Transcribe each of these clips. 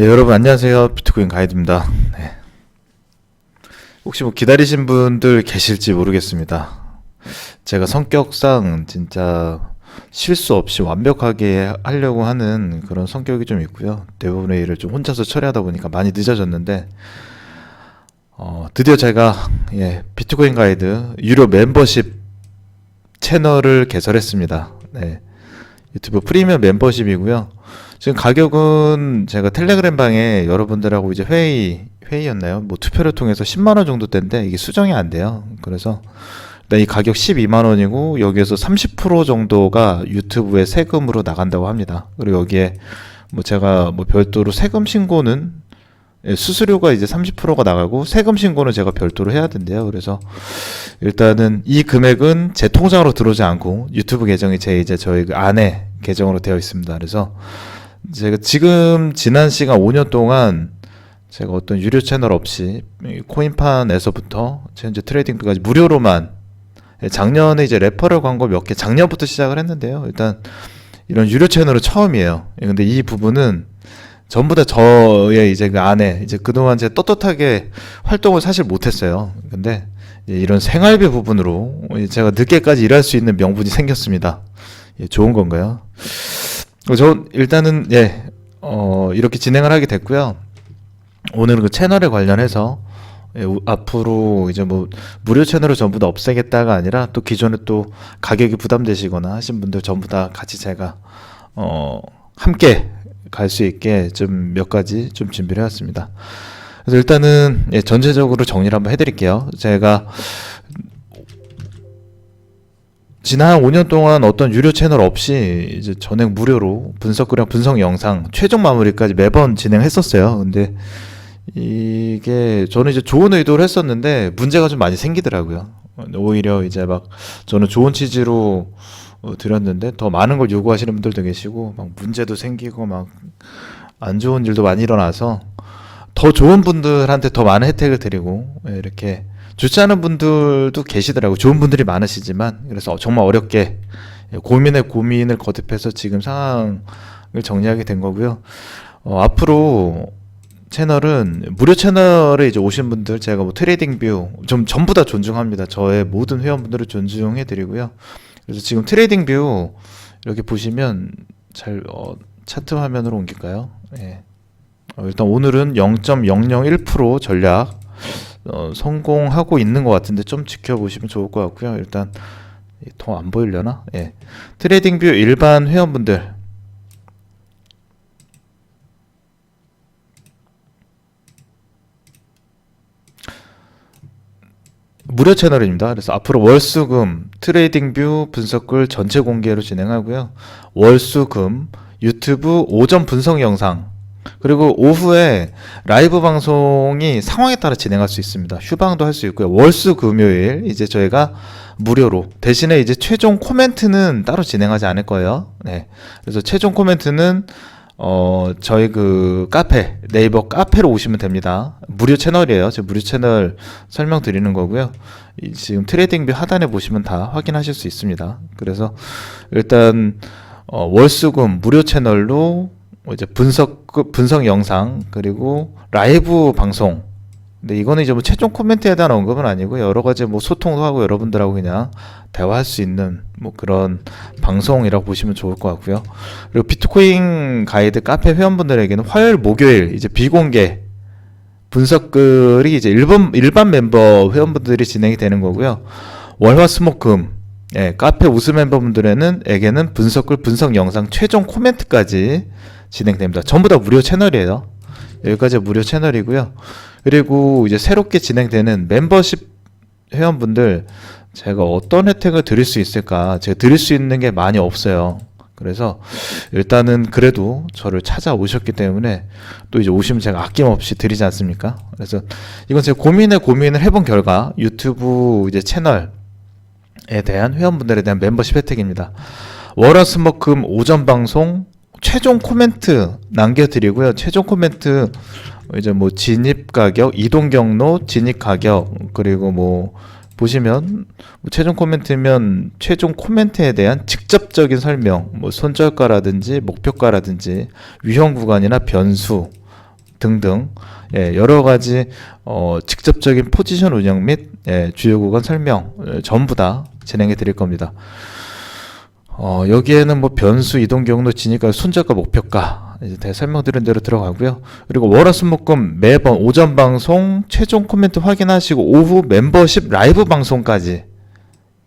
예, 여러분 안녕하세요. 비트코인 가이드입니다. 네. 혹시 뭐 기다리신 분들 계실지 모르겠습니다. 제가 성격상 진짜 실수 없이 완벽하게 하려고 하는 그런 성격이 좀 있고요. 대부분의 일을 좀 혼자서 처리하다 보니까 많이 늦어졌는데 어, 드디어 제가 예, 비트코인 가이드 유료 멤버십 채널을 개설했습니다. 네. 유튜브 프리미엄 멤버십이고요. 지금 가격은 제가 텔레그램 방에 여러분들하고 이제 회의 회의였나요? 뭐 투표를 통해서 10만 원 정도 때인데 이게 수정이 안 돼요. 그래서 일단 이 가격 12만 원이고 여기에서 30% 정도가 유튜브에 세금으로 나간다고 합니다. 그리고 여기에 뭐 제가 뭐 별도로 세금 신고는 예, 수수료가 이제 30%가 나가고 세금 신고는 제가 별도로 해야 된대요. 그래서 일단은 이 금액은 제 통장으로 들어오지 않고 유튜브 계정이 제 이제 저희 그 아내 계정으로 되어 있습니다. 그래서 제가 지금 지난 시간 5년 동안 제가 어떤 유료 채널 없이 이 코인판에서부터 현재 트레이딩까지 무료로만 예, 작년에 이제 레퍼럴 광고 몇 개 작년부터 시작을 했는데요. 일단 이런 유료 채널은 처음이에요. 예, 근데 이 부분은 전부 다 저의 이제 그 안에 이제 그동안 제가 떳떳하게 활동을 사실 못했어요. 근데 이제 이런 생활비 부분으로 제가 늦게까지 일할 수 있는 명분이 생겼습니다. 예, 좋은 건가요? 어, 저 일단은 예, 어, 이렇게 진행을 하게 됐고요. 오늘은 그 채널에 관련해서 예, 우- 앞으로 이제 뭐 무료 채널을 전부 다 없애겠다가 아니라 또 기존에 또 가격이 부담되시거나 하신 분들 전부 다 같이 제가 어 함께 갈 수 있게 좀 몇 가지 좀 준비를 해왔습니다. 그래서 일단은 예, 전체적으로 정리를 한번 해드릴게요. 제가 지난 5년 동안 어떤 유료 채널 없이 이제 전액 무료로 분석그램 분석 영상 최종 마무리까지 매번 진행했었어요. 근데 이게 저는 이제 좋은 의도를 했었는데 문제가 좀 많이 생기더라고요. 오히려 이제 막 저는 좋은 취지로 어, 드렸는데 더 많은 걸 요구하시는 분들도 계시고 막 문제도 생기고 막 안 좋은 일도 많이 일어나서 더 좋은 분들한테 더 많은 혜택을 드리고 예, 이렇게 좋지 않은 분들도 계시더라고요. 좋은 분들이 많으시지만 그래서 정말 어렵게 고민에 고민을 거듭해서 지금 상황을 정리하게 된 거고요. 어, 앞으로 채널은 무료 채널에 이제 오신 분들 제가 뭐 트레이딩 뷰 좀 전부 다 존중합니다. 저의 모든 회원분들을 존중해 드리고요. 그래서 지금 트레이딩 뷰 이렇게 보시면 잘 어, 차트 화면으로 옮길까요? 예. 어, 일단 오늘은 0.001% 전략 어, 성공하고 있는 것 같은데 좀 지켜보시면 좋을 것 같고요. 일단 더 안 보이려나? 예. 트레이딩 뷰 일반 회원분들 무료 채널입니다. 그래서 앞으로 월수금 트레이딩 뷰 분석글 전체 공개로 진행하고요. 월수금 유튜브 오전 분석 영상 그리고 오후에 라이브 방송이 상황에 따라 진행할 수 있습니다. 휴방도 할 수 있고요. 월수 금요일 이제 저희가 무료로 대신에 이제 최종 코멘트는 따로 진행하지 않을 거예요. 네. 그래서 최종 코멘트는 어 저희 그 카페 네이버 카페로 오시면 됩니다. 무료 채널이에요. 지금 무료 채널 설명 드리는 거고요. 이 지금 트레이딩뷰 하단에 보시면 다 확인하실 수 있습니다. 그래서 일단 어, 월수금 무료 채널로 이제 분석 분석 영상 그리고 라이브 방송. 근데 이거는 이제 뭐 최종 코멘트에 대한 언급은 아니고 여러 가지 뭐 소통도 하고 여러분들하고 그냥 대화할 수 있는 뭐 그런 방송이라고 보시면 좋을 것 같고요. 그리고 비트코인 가이드 카페 회원분들에게는 화요일 목요일 이제 비공개 분석글이 이제 일반 일반 멤버 회원분들이 진행이 되는 거고요. 월화수목금 예, 카페 우수 멤버분들에는 에게는 분석글 분석 영상 최종 코멘트까지 진행됩니다. 전부 다 무료 채널이에요. 여기까지 무료 채널이고요. 그리고 이제 새롭게 진행되는 멤버십 회원분들 제가 어떤 혜택을 드릴 수 있을까? 제가 드릴 수 있는 게 많이 없어요. 그래서 일단은 그래도 저를 찾아오셨기 때문에 또 이제 오시면 제가 아낌없이 드리지 않습니까? 그래서 이건 제가 고민에 고민을 해본 결과 유튜브 이제 채널에 대한 회원분들에 대한 멤버십 혜택입니다. 월화수목금 오전 방송 최종 코멘트 남겨드리고요. 최종 코멘트 이제 뭐 진입 가격, 이동 경로, 진입 가격 그리고 뭐 보시면 뭐 최종 코멘트면 최종 코멘트에 대한 직접적인 설명, 뭐 손절가라든지 목표가라든지 위험 구간이나 변수, 등등 예, 여러 가지 어, 직접적인 포지션 운영 및 예, 주요 구간 설명 예, 전부 다 진행해 드릴 겁니다. 어, 여기에는 뭐 변수, 이동 경로, 진입가, 손절가, 목표가 이제 대 설명드린 대로 들어가고요. 그리고 월화수목금 매번 오전 방송 최종 코멘트 확인하시고 오후 멤버십 라이브 방송까지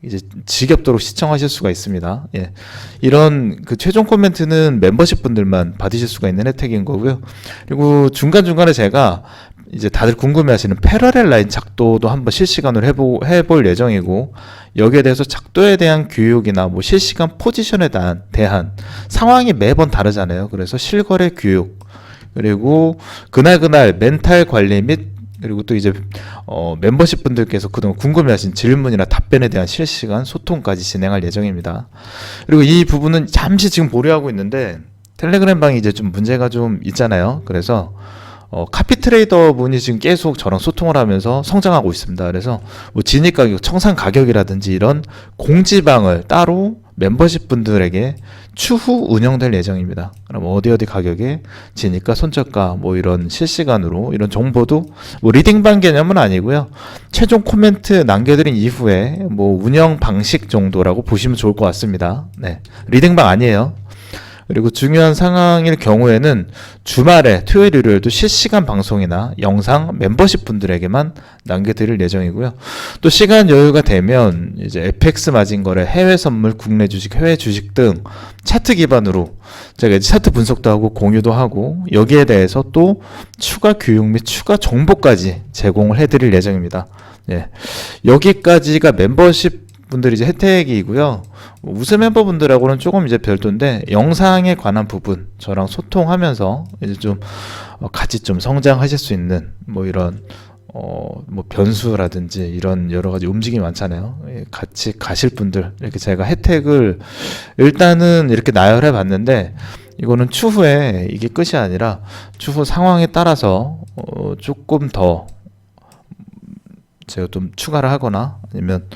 이제 지겹도록 시청하실 수가 있습니다. 예. 이런 그 최종 코멘트는 멤버십 분들만 받으실 수가 있는 혜택인 거고요. 그리고 중간중간에 제가 이제 다들 궁금해하시는 패러렐 라인 작도도 한번 실시간으로 해보, 해볼 예정이고 여기에 대해서 작도에 대한 교육이나 뭐 실시간 포지션에 대한, 대한 상황이 매번 다르잖아요. 그래서 실거래 교육 그리고 그날 그날 멘탈 관리 및 그리고 또 이제 어, 멤버십 분들께서 그동안 궁금해하신 질문이나 답변에 대한 실시간 소통까지 진행할 예정입니다. 그리고 이 부분은 잠시 지금 보류하고 있는데 텔레그램 방이 이제 좀 문제가 좀 있잖아요. 그래서 어, 카피 트레이더 분이 지금 계속 저랑 소통을 하면서 성장하고 있습니다. 그래서 뭐 진입 가격, 청산 가격이라든지 이런 공지방을 따로 멤버십 분들에게 추후 운영될 예정입니다. 그럼 어디 어디 가격에 진입가, 손절가 뭐 이런 실시간으로 이런 정보도 뭐 리딩방 개념은 아니고요. 최종 코멘트 남겨드린 이후에 뭐 운영 방식 정도라고 보시면 좋을 것 같습니다. 네, 리딩방 아니에요. 그리고 중요한 상황일 경우에는 주말에 토요일 일요일도 실시간 방송이나 영상 멤버십 분들에게만 남겨드릴 예정이고요. 또 시간 여유가 되면 이제 FX 마진 거래, 해외 선물, 국내 주식, 해외 주식 등 차트 기반으로 제가 이제 차트 분석도 하고 공유도 하고 여기에 대해서 또 추가 교육 및 추가 정보까지 제공을 해드릴 예정입니다. 예. 여기까지가 멤버십 분들이 이제 혜택이고요. 우수 멤버분들하고는 조금 이제 별도인데 영상에 관한 부분 저랑 소통하면서 이제 좀 어, 같이 좀 성장하실 수 있는 뭐 이런 어 뭐 변수라든지 이런 여러 가지 움직임이 많잖아요. 예, 같이 가실 분들 이렇게 제가 혜택을 일단은 이렇게 나열해 봤는데 이거는 추후에 이게 끝이 아니라 추후 상황에 따라서 어 조금 더 제가 좀 추가를 하거나 아니면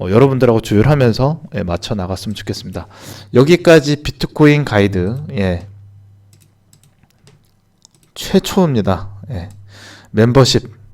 어, 여러분들하고 조율하면서 예, 맞춰 나갔으면 좋겠습니다. 여기까지 비트코인 가이드 예. 최초입니다. 예. 멤버십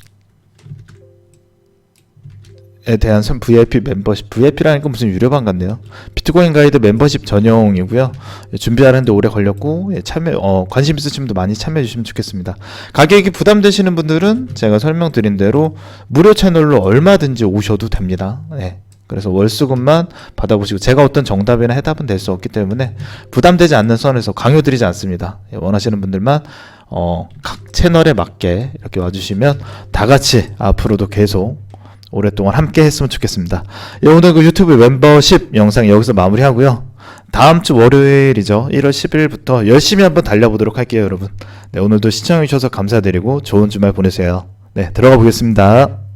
에 대한 선 VIP 멤버십 VIP라는 건 무슨 유료방 같네요. 비트코인 가이드 멤버십 전용이고요. 예, 준비하는데 오래 걸렸고 예, 참여 어, 관심 있으신 분도 많이 참여해 주시면 좋겠습니다. 가격이 부담되시는 분들은 제가 설명드린 대로 무료 채널로 얼마든지 오셔도 됩니다. 예. 그래서 월수금만 받아보시고 제가 어떤 정답이나 해답은 될 수 없기 때문에 부담되지 않는 선에서 강요드리지 않습니다. 예, 원하시는 분들만 어, 각 채널에 맞게 이렇게 와주시면 다 같이 앞으로도 계속 오랫동안 함께 했으면 좋겠습니다. 예, 오늘 그 유튜브 멤버십 영상 여기서 마무리하고요. 다음 주 월요일이죠. 1월 10일부터 열심히 한번 달려보도록 할게요, 여러분. 네, 오늘도 시청해주셔서 감사드리고 좋은 주말 보내세요. 네, 들어가 보겠습니다.